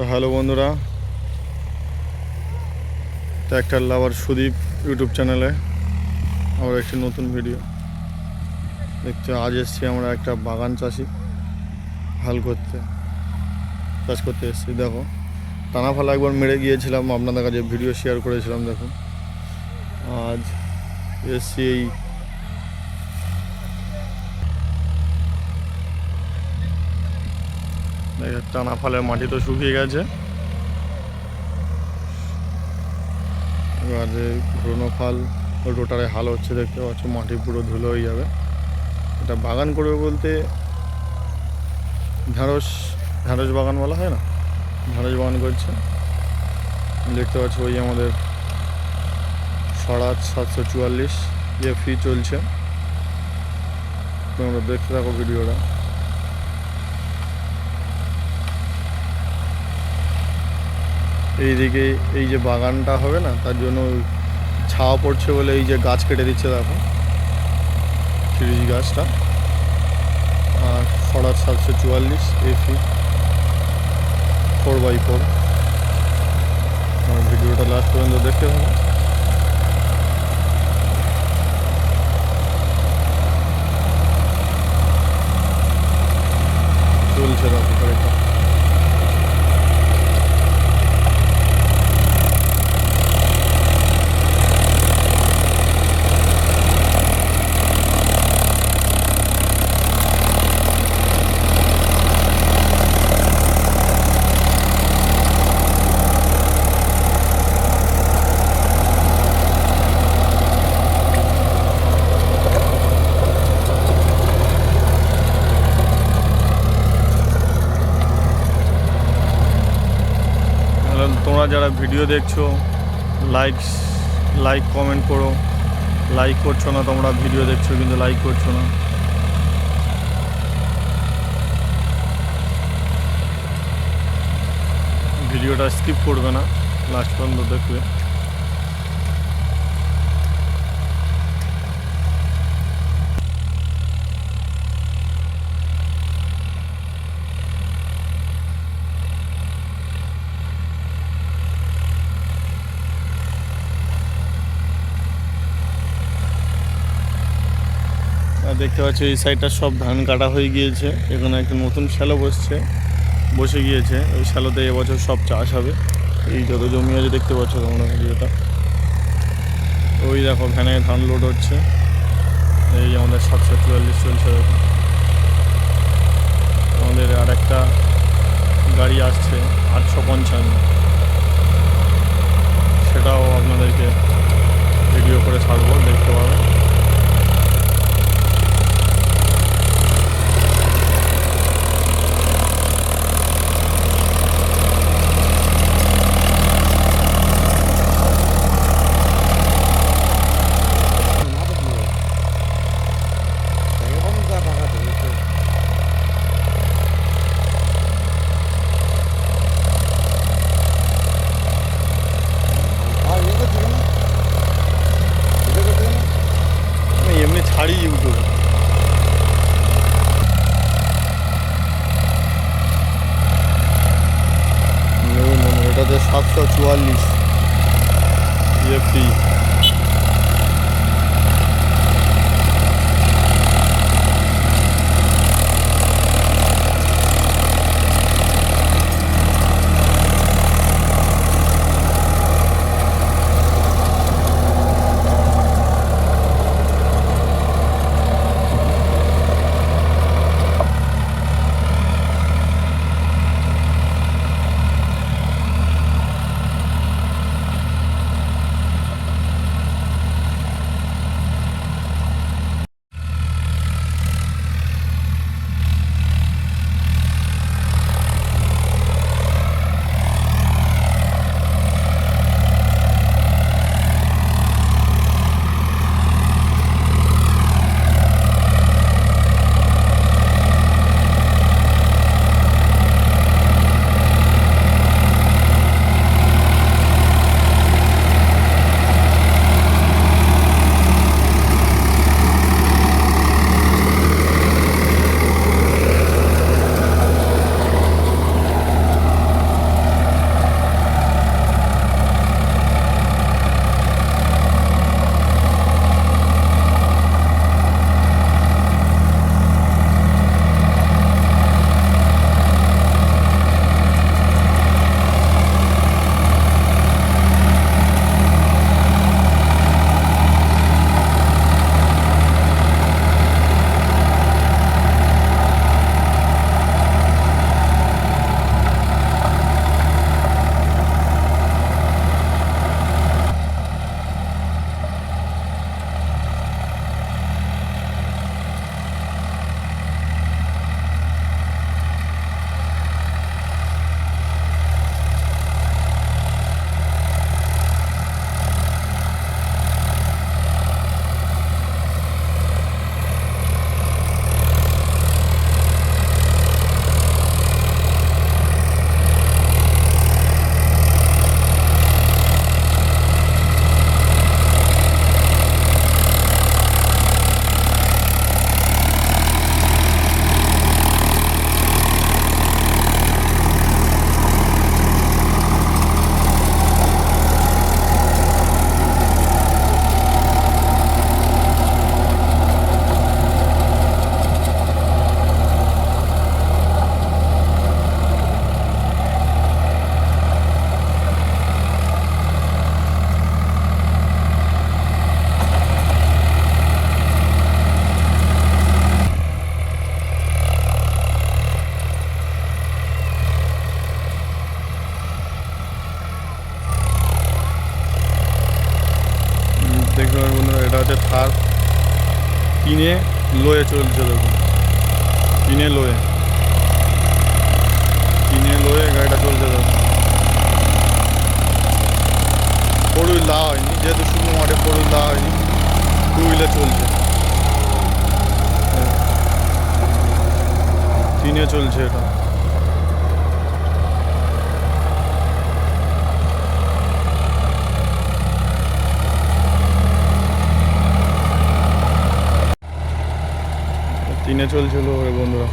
তো হ্যালো বন্ধুরা ট্র্যাক্টর লাভার সুদীপ ইউটিউব চ্যানেলে আমরা একটি নতুন ভিডিও। দেখতে আজ এসছি আমরা একটা বাগান চাষি হাল করতে, চাষ করতে এসেছি, দেখো। টানা ফালা একবার মেরে গিয়েছিলাম, আপনাদের কাছে ভিডিও শেয়ার করেছিলাম, দেখুন। আজ এসছি এই টানা ফালের মাটি তো শুকিয়ে গেছে। এবার পুরোনো ফাল রোটারে হাল হচ্ছে, দেখতে পাচ্ছ মাটি পুরো ধুলো হয়ে যাবে। এটা বাগান করবে বলতে ঢ্যাঁড়স ঢ্যাঁড়স বাগান বলা হয় না? ঢ্যাঁড়স বাগান করছে। দেখতে পাচ্ছ ওই আমাদের স্বরাজ সাতশো চুয়াল্লিশ ইয়ে ফ্রি চলছে। তোমরা দেখতে থাকো ভিডিওটা। এইদিকে এই যে বাগানটা হবে না, তার জন্য ছাওয়া পড়ছে বলে এই যে গাছ কেটে দিচ্ছে দেখো। সিরিজ গাছটা। আর খড়ার সাতশো চুয়াল্লিশ এফি ফোর বাই ফোর ভিডিওটা লাস্ট পর্যন্ত দেখতে হবে চলছে দেখো গাড়িটা তাহলে তোমরা যারা ভিডিও দেখছ লাইক লাইক কমেন্ট করো। লাইক করছ না, তোমরা ভিডিও দেখছ, কিন্তু লাইক করছ না। ভিডিওটা স্কিপ করবে না লাস্ট পর্যন্ত দেখবে। দেখতে পাচ্ছি এই সাইডটা সব ধান কাটা হয়ে গিয়েছে। এখানে একটা নতুন শ্যালো বসছে, বসে গিয়েছে। ওই শ্যালোতে এবছর সব চাষ হবে। এই যত জমি আছে দেখতে পাচ্ছ তোমরা ভিডিওটা। ওই দেখো ভ্যানে ধান লোড হচ্ছে। এই আমাদের সাতশো চুয়াল্লিশ চলছে দেখো। আমাদের আর একটা গাড়ি আসছে, আটশো পঞ্চান্ন। সেটাও আপনাদেরকে ভিডিও করে ছাড়বো, দেখতে পাবেন এটাতে সাতশো চুয়াল্লিশ ইএফটি পারেন বন্ধুরা এটা হচ্ছে থার কিনে লোয়ে চলছে দেখুন। কিনে লোয়ে। কিনে লোয়ে গাড়িটা চলছে দেখুন। ফোর হুইল দেওয়া হয়নি, যেহেতু শুকনো মাঠে ফোর হুইল দেওয়া হয়নি টু হুইলে চলছে। হ্যাঁ। কিনে চলছে এটা। তিনে চলছিল ওরে বন্ধুরা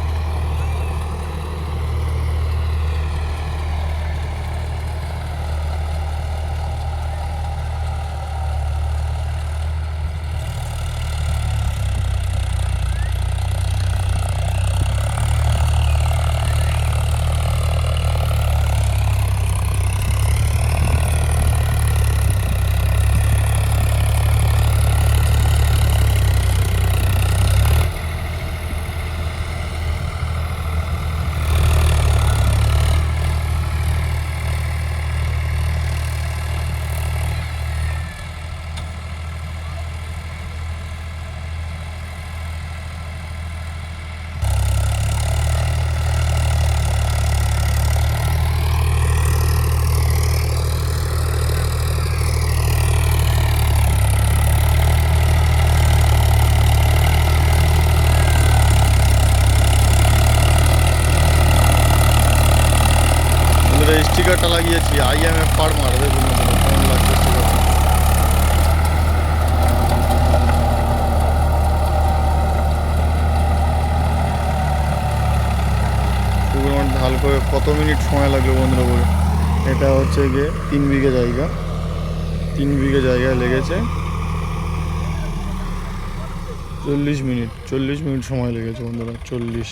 বন্ধুরা স্টিকারটা লাগিয়েছি আইএমএফ ফার্মার দেখুন কেমন লাগছে স্টিকারটা ঢাল করে কত মিনিট সময় লাগল বন্ধুরা বলে? এটা হচ্ছে গিয়ে তিন বিঘে জায়গা। তিন বিঘে জায়গায় লেগেছে। চল্লিশ মিনিট চল্লিশ মিনিট সময় লেগেছে বন্ধুরা, চল্লিশ।